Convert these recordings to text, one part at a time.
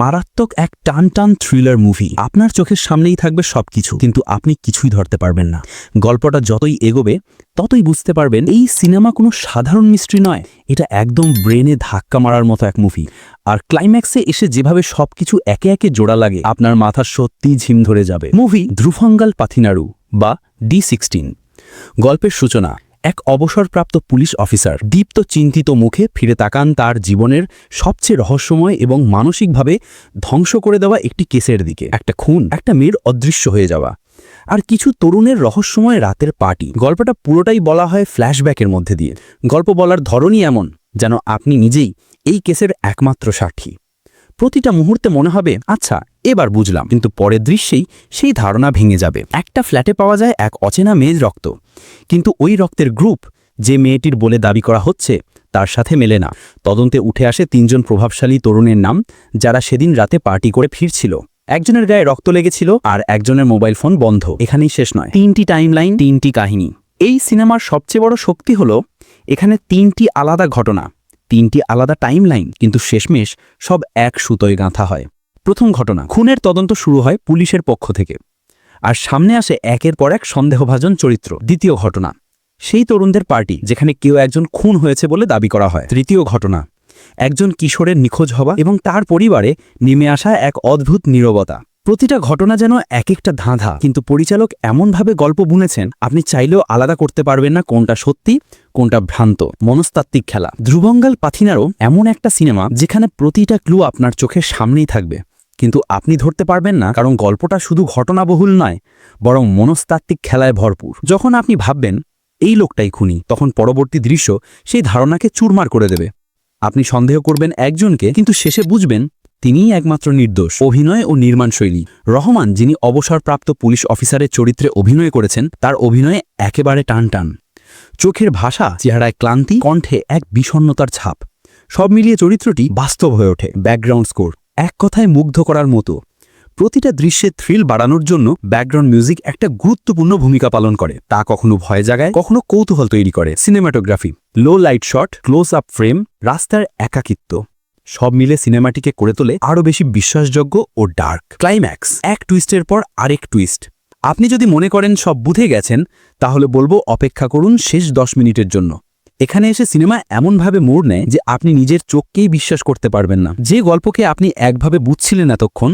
মারাত্মক এক টান টান থ্রিলার মুভি আপনার চোখের সামনেই থাকবে সবকিছু, কিন্তু আপনি কিছুই ধরতে পারবেন না। গল্পটা যতই এগোবে, ততই বুঝতে পারবেন এই সিনেমা কোনো সাধারণ মিস্ট্রি নয়। এটা একদম ব্রেনে ধাক্কা মারার মতো এক মুভি আর ক্লাইম্যাক্সে এসে যেভাবে সবকিছু একে একে জোড়া লাগে, আপনার মাথা সত্যি ঝিম ধরে যাবে। মুভি ধ্রুফঙ্গাল পাথিনাড়ু বা ডি সিক্সটিন গল্পের সূচনা। এক অবসরপ্রাপ্ত পুলিশ অফিসার। দীপ্ত চিন্তিত মুখে ফিরে তাকান তার জীবনের সবচেয়ে রহস্যময় এবং মানসিকভাবে ধ্বংস করে দেওয়া একটি কেসের দিকে। একটা খুন, একটা মেয়ের অদৃশ্য হয়ে যাওয়া। আর কিছু তরুণের রহস্যময় রাতের পার্টি। গল্পটা পুরোটাই বলা হয় ফ্ল্যাশব্যাকের মধ্যে দিয়ে। গল্প বলার ধরনই এমন, যেন আপনি নিজেই এই কেসের একমাত্র সাক্ষী। প্রতিটা মুহূর্তে মনে হবে আচ্ছা এবার বুঝলাম, কিন্তু পরের দৃশ্যেই সেই ধারণা ভেঙে যাবে। একটা ফ্ল্যাটে পাওয়া যায় এক অচেনা মেয়ের রক্ত। কিন্তু ওই রক্তের গ্রুপ যে মেয়েটির বলে দাবি করা হচ্ছে, তার সাথে মেলে না। তদন্তে উঠে আসে তিনজন প্রভাবশালী তরুণের নাম, যারা সেদিন রাতে পার্টি করে ফিরছিল। একজনের গায়ে রক্ত লেগেছিল আর একজনের মোবাইল ফোন বন্ধ। এখানেই শেষ নয়। তিনটি টাইমলাইন, তিনটি কাহিনী। এই সিনেমার সবচেয়ে বড় শক্তি হলো, এখানে তিনটি আলাদা ঘটনা, তিনটি আলাদা টাইমলাইন, কিন্তু শেষমেশ সব এক সুতোয় গাঁথা হয়। প্রথম ঘটনা, খুনের তদন্ত শুরু হয় পুলিশের পক্ষ থেকে। আর সামনে আসে একের পর এক সন্দেহভাজন চরিত্র, দ্বিতীয় ঘটনা। সেই তরুণদের পার্টি, যেখানে কেউ একজন খুন হয়েছে বলে দাবি করা হয়। তৃতীয় ঘটনা, একজন কিশোরের নিখোঁজ হওয়া এবং তার পরিবারে নেমে আসা এক অদ্ভুত নীরবতা। প্রতিটা ঘটনা যেন এক একটা ধাঁধা, কিন্তু পরিচালক এমনভাবে গল্প বুনেছেন, আপনি চাইলেও আলাদা করতে পারবেন না কোনটা সত্যি, কোনটা ভ্রান্ত। মনস্তাত্ত্বিক খেলা। ধ্রুবঙ্গাল পাথিনারও এমন একটা সিনেমা, যেখানে প্রতিটা ক্লু আপনার চোখের সামনেই থাকবে। কিন্তু আপনি ধরতে পারবেন না, কারণ গল্পটা শুধু ঘটনাবহুল নয়, বরং মনস্তাত্ত্বিক খেলায় ভরপুর। যখন আপনি ভাববেন, এই লোকটাই খুনি তখন পরবর্তী দৃশ্য সেই ধারণাকে চুরমার করে দেবে। আপনি সন্দেহ করবেন একজনকে, কিন্তু শেষে বুঝবেন, তিনিই একমাত্র নির্দোষ, অভিনয় ও নির্মাণশৈলী রহমান, যিনি অবসরপ্রাপ্ত পুলিশ অফিসারের চরিত্রে অভিনয় করেছেন, তার অভিনয়ে একেবারে টান টান চোখের ভাষা, চেহারায় ক্লান্তি, কণ্ঠে এক বিষণ্নতার ছাপ। সব মিলিয়ে চরিত্রটি বাস্তব হয়ে ওঠে, ব্যাকগ্রাউন্ড স্কোর। এক কথায় মুগ্ধ করার মতো। প্রতিটা দৃশ্যে থ্রিল বাড়ানোর জন্য ব্যাকগ্রাউন্ড মিউজিক একটা গুরুত্বপূর্ণ ভূমিকা পালন করে। তা কখনো ভয় জাগায়, কখনো কৌতূহল তৈরি করে। Cinematography low light shot close up frame রাস্তার একাকিত্ব। সব মিলে সিনেমাটিকে করে তোলে আরও বেশি বিশ্বাসযোগ্য ও ডার্ক ক্লাইম্যাক্স এক টুইস্টের পর আরেক টুইস্ট আপনি যদি মনে করেন সব বুঝে গেছেন, তাহলে বলব অপেক্ষা করুন শেষ দশ মিনিটের জন্য। এখানে এসে সিনেমা এমনভাবে মোড় নেয় যে আপনি নিজের চোখকেই বিশ্বাস করতে পারবেন না। যে গল্পকে আপনি একভাবে বুঝছিলেন এতক্ষণ,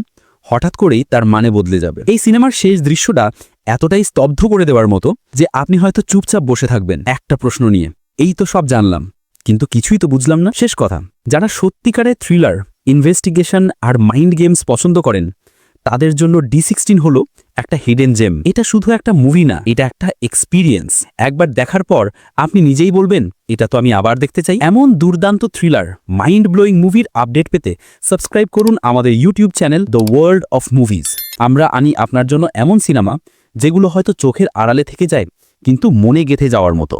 হঠাৎ করেই তার মানে বদলে যাবে। এই সিনেমার শেষ দৃশ্যটা এতটাই স্তব্ধ করে দেওয়ার মতো যে আপনি হয়তো চুপচাপ বসে থাকবেন একটা প্রশ্ন নিয়ে। এই তো সব জানলাম, কিন্তু কিছুই তো বুঝলাম না। শেষ কথা, যারা সত্যিকারের থ্রিলার ইনভেস্টিগেশন আর মাইন্ড গেমস পছন্দ করেন তাদের জন্য ডি সিক্সটিন হল একটা হিডেন জেম এটা শুধু একটা মুভি না, এটা একটা এক্সপিরিয়েন্স একবার দেখার পর আপনি নিজেই বলবেন, এটা তো আমি আবার দেখতে চাই। এমন দুর্দান্ত থ্রিলার মাইন্ড ব্লোয়িং মুভির আপডেট পেতে সাবস্ক্রাইব করুন আমাদের YouTube channel the world of movies আমরা আনি আপনার জন্য এমন সিনেমা যেগুলো হয়তো চোখের আড়ালে থেকে যায়, কিন্তু মনে গেথে যাওয়ার মতো।